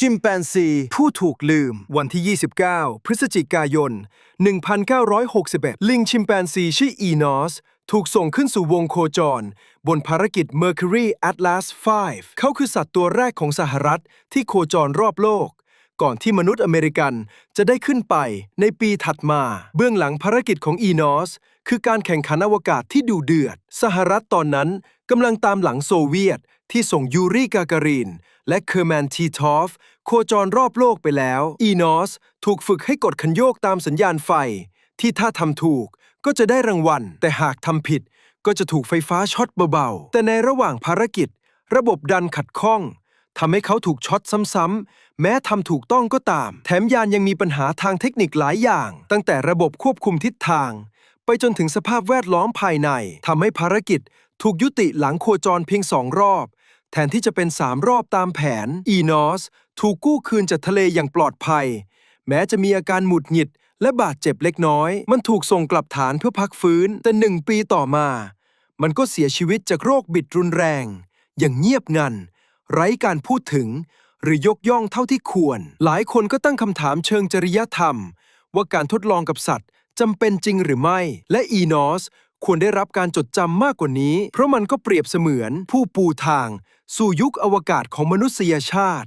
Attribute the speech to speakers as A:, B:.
A: ชิมแปนซี ผู้ถูกลืม
B: วันที่ 29 พฤศจิกายน 1961 ลิงชิมแปนซีชื่ออีนอส ถูกส่งขึ้นสู่วงโคจร บนภารกิจ Mercury Atlas V เขาคือสัตว์ตัวแรกของสหรัฐที่โคจรรอบโลก ก่อนที่มนุษย์อเมริกันจะได้ขึ้นไปในปีถัดมา เบื้องหลังภารกิจของอีนอสคือการแข่งขันอวกาศที่ดูเดือด สหรัฐตอนนั้นกำลังตามหลังโซเวียตที่ส่งยูรีกาการิน และเคอร์แมนทีทอฟโคจรรอบโลกไปแล้ว อีนอสถูกฝึกให้กดคันโยกตามสัญญาณไฟ ที่ถ้าทำถูกก็จะได้รางวัล แต่หากทำผิดก็จะถูกไฟฟ้าช็อตเบาๆ แต่ในระหว่างภารกิจ ระบบดันขัดข้องทำให้เขาถูกช็อตซ้ำๆ แม้ทำถูกต้องก็ตาม แถมยานยังมีปัญหาทางเทคนิคหลายอย่าง ตั้งแต่ระบบควบคุมทิศทาง ไปจนถึงสภาพแวดล้อมภายในทำให้ภารกิจถูกยุติหลังโคจรเพียงสองรอบ แทนที่จะเป็นสามรอบตามแผน อีนอส ถูกกู้คืนจากทะเลอย่างปลอดภัย แม้จะมีอาการหมุดหงิด และบาดเจ็บเล็กน้อย มันถูกส่งกลับฐานเพื่อพักฟื้น แต่หนึ่งปีต่อมา มันก็เสียชีวิตจากโรคบิดรุนแรง อย่างเงียบงัน ไร้การพูดถึง หรือยกย่องเท่าที่ควร หลายคนก็ตั้งคำถามเชิงจริยธรรม ว่าการทดลองกับสัตว์จำเป็นจริงหรือไม่ และอีนอสควรได้รับการจดจำมากกว่านี้ เพราะมันก็เปรียบเสมือนผู้ปูทาง สู่ยุคอวกาศของมนุษยชาติ